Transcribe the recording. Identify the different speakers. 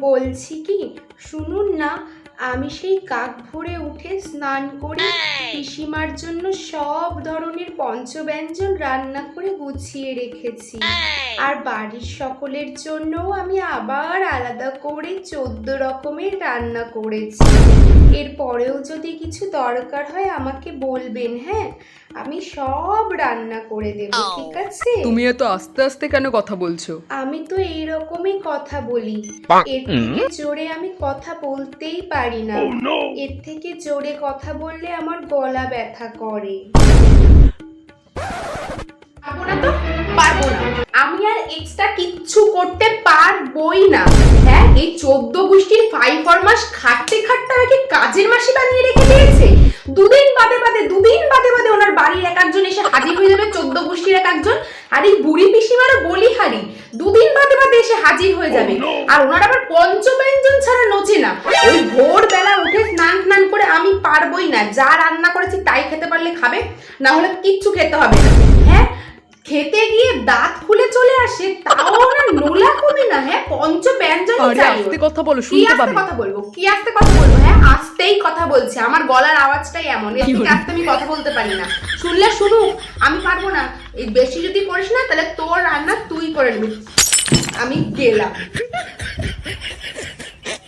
Speaker 1: বলছি কি? শুনুন না আমি সেই কাক ভোরে উঠে স্নান করে পিসিমার জন্য সব ধরনের পঞ্চব্যঞ্জন রান্না করে গুছিয়ে রেখেছি। আর বাড়ির সকলের জন্যও আমি আবার আলাদা করে চোদ্দ রকমের রান্না করেছি। এরপরেও যদি কিছু দরকার হয় আমাকে বলবেন হ্যাঁ? আমি সব রান্না করে দেবো ঠিক আছে?
Speaker 2: তুমি এত আস্তে আস্তে কেন কথা বলছো?
Speaker 1: আমি তো এইরকমই কথা বলি। এর থেকে জোরে আমি কথা বলতেই পারি। না। এর থেকে জোরে কথা বললে আমার গলা ব্যথা করে। পারব না তো? পারব না। আমি আর এক্সট্রা কিচ্ছু করতে পারবোই না। হ্যাঁ এই চোদ্দ গোষ্ঠীর ফাইভ ফরমাস খাটতে খাটতে আগে কাজের মাসি বানিয়ে রেখে দিয়েছে। দুদিন বাদে বাদে দুদিন বাদে বাদে ওনার বাড়ির এক একজন এসে হাজির হয়ে যাবে চোদ্দ গোষ্ঠীর এক একজন। আর এই বুড়ি পিসিমারও বাদে এসে হাজির হয়ে যাবে। আর ওনার আবার পঞ্চব্যঞ্জন ছাড়া নচে না। ওই ভোরবেলা উঠে স্নান স্নান করে আমি পারবোই না। যা রান্না করেছি তাই খেতে পারলে খাবে না হলে কিচ্ছু খেতে হবে না। হ্যাঁ খেতে গিয়ে দাঁত ফুলে চলে আসে তাও ওনার নোলা কমে না। হ্যাঁ পঞ্চ ব্যঞ্জন
Speaker 2: আস্তে কথা বলো
Speaker 1: কি
Speaker 2: শুনতে পাবে।
Speaker 1: কথা বলব? কি আস্তে কথা বলব? হ্যাঁ আস্তেই কথা বলছি। আমার গলার আওয়াজটাই এমন। এর
Speaker 2: কি
Speaker 1: আস্তে আমি কথা বলতে পারি না। শুনলে শুনু আমি পারব না। এই বেশি যদি করিস না তাহলে তোর রান্না তুই করে নিবি। আমি গেলাম।